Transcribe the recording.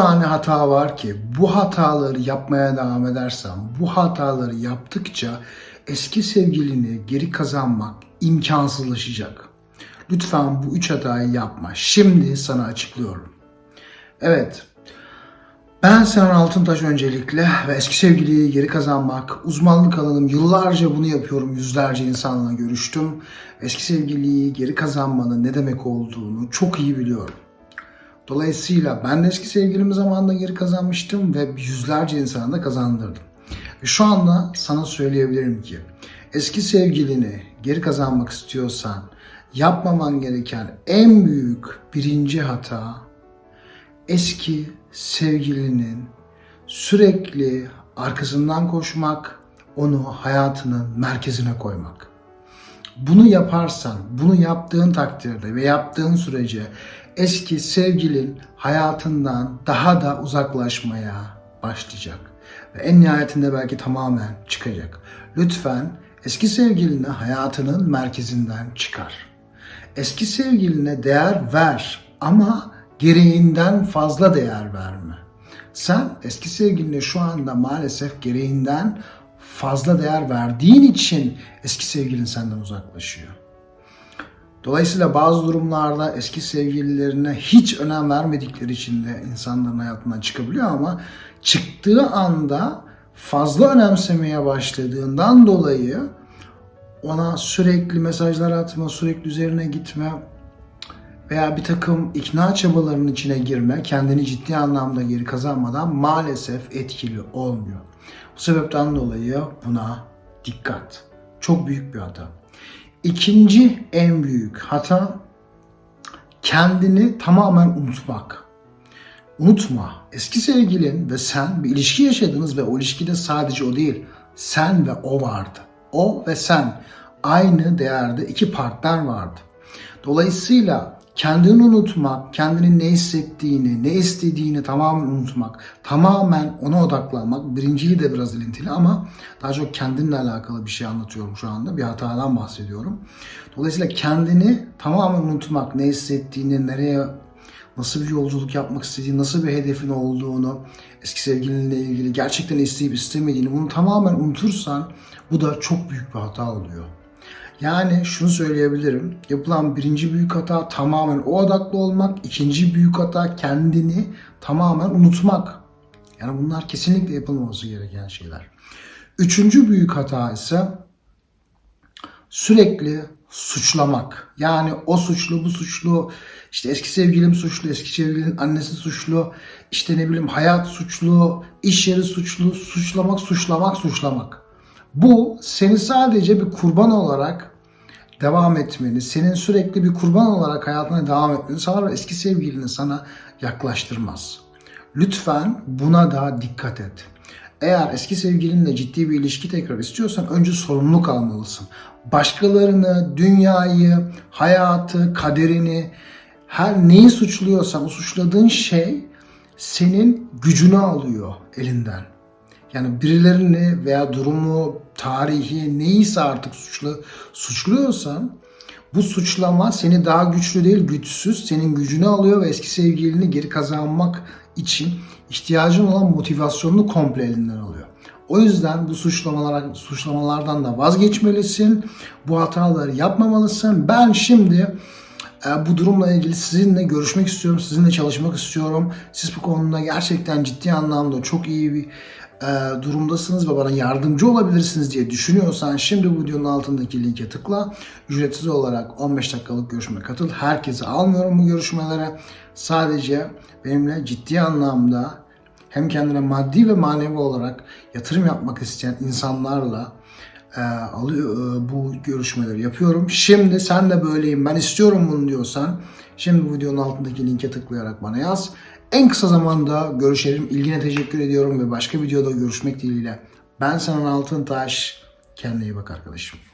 tane hata var ki bu hataları yapmaya devam edersen, bu hataları yaptıkça eski sevgilini geri kazanmak imkansızlaşacak. Lütfen bu üç hatayı yapma. Şimdi sana açıklıyorum. Evet, ben Sinan Altıntaş öncelikle ve eski sevgiliyi geri kazanmak, uzmanlık alanım yıllarca bunu yapıyorum, yüzlerce insanla görüştüm. Eski sevgiliyi geri kazanmanın ne demek olduğunu çok iyi biliyorum. Dolayısıyla ben de eski sevgilimi zamanında geri kazanmıştım ve yüzlerce insana da kazandırdım. Ve şu anda sana söyleyebilirim ki eski sevgilini geri kazanmak istiyorsan yapmaman gereken en büyük birinci hata eski sevgilinin sürekli arkasından koşmak, onu hayatının merkezine koymak. Bunu yaparsan, bunu yaptığın takdirde ve yaptığın sürece eski sevgilin hayatından daha da uzaklaşmaya başlayacak. Ve en nihayetinde belki tamamen çıkacak. Lütfen eski sevgilini hayatının merkezinden çıkar. Eski sevgiline değer ver ama gereğinden fazla değer verme. Sen eski sevgiline şu anda maalesef gereğinden fazla değer verdiğin için eski sevgilin senden uzaklaşıyor. Dolayısıyla bazı durumlarda eski sevgililerine hiç önem vermedikleri için de insanların hayatından çıkabiliyor ama çıktığı anda fazla önemsemeye başladığından dolayı ona sürekli mesajlar atma, sürekli üzerine gitme veya bir takım ikna çabalarının içine girme, kendini ciddi anlamda geri kazanmadan maalesef etkili olmuyor. Bu sebepten dolayı buna dikkat. Çok büyük bir hata. İkinci en büyük hata kendini tamamen unutmak. Unutma, eski sevgilin ve sen bir ilişki yaşadınız ve o ilişkide sadece o değil, sen ve o vardı. O ve sen aynı değerde iki partner vardı. Dolayısıyla kendini unutmak, kendinin ne hissettiğini, ne istediğini tamamen unutmak, tamamen ona odaklanmak, birinciyi de biraz ilintili ama daha çok kendinle alakalı bir şey anlatıyorum şu anda, bir hatadan bahsediyorum. Dolayısıyla kendini tamamen unutmak, ne hissettiğini, nereye, nasıl bir yolculuk yapmak istediğini, nasıl bir hedefin olduğunu, eski sevgilinle ilgili gerçekten isteyip istemediğini bunu tamamen unutursan bu da çok büyük bir hata oluyor. Yani şunu söyleyebilirim. Yapılan birinci büyük hata tamamen o odaklı olmak. ikinci büyük hata kendini tamamen unutmak. Yani bunlar kesinlikle yapılmaması gereken şeyler. Üçüncü büyük hata ise sürekli suçlamak. Yani o suçlu, bu suçlu, işte eski sevgilim suçlu, eski sevgilinin annesi suçlu, işte ne bileyim hayat suçlu, iş yeri suçlu, suçlamak, suçlamak, suçlamak. Bu seni sadece bir kurban olarak devam etmeni, senin sürekli bir kurban olarak hayatına devam etmeni sağlar ve eski sevgilini sana yaklaştırmaz. Lütfen buna da dikkat et. Eğer eski sevgilinle ciddi bir ilişki tekrar istiyorsan önce sorumluluk almalısın. Başkalarını, dünyayı, hayatı, kaderini, her neyi suçluyorsan o suçladığın şey senin gücünü alıyor elinden. Yani birilerini veya durumu, tarihi neyse artık suçlu, suçluyorsan bu suçlama seni daha güçlü değil güçsüz senin gücünü alıyor ve eski sevgilini geri kazanmak için ihtiyacın olan motivasyonunu komple elinden alıyor. O yüzden bu suçlamalar, suçlamalardan da vazgeçmelisin. Bu hataları yapmamalısın. Ben şimdi e, bu durumla ilgili sizinle görüşmek istiyorum. Sizinle çalışmak istiyorum. Siz bu konuda gerçekten ciddi anlamda çok iyi bir e, durumdasınız ve bana yardımcı olabilirsiniz diye düşünüyorsan şimdi bu videonun altındaki linke tıkla. Ücretsiz olarak 15 dakikalık görüşme katıl. Herkesi almıyorum bu görüşmelere. Sadece benimle ciddi anlamda hem kendine maddi ve manevi olarak yatırım yapmak isteyen insanlarla e, alıyor e, bu görüşmeleri yapıyorum. Şimdi sen de böyleyim ben istiyorum bunu diyorsan şimdi bu videonun altındaki linke tıklayarak bana yaz. En kısa zamanda görüşelim. İlgine teşekkür ediyorum ve başka videoda görüşmek dileğiyle. Ben Sinan Altıntaş. Kendine iyi bak arkadaşım.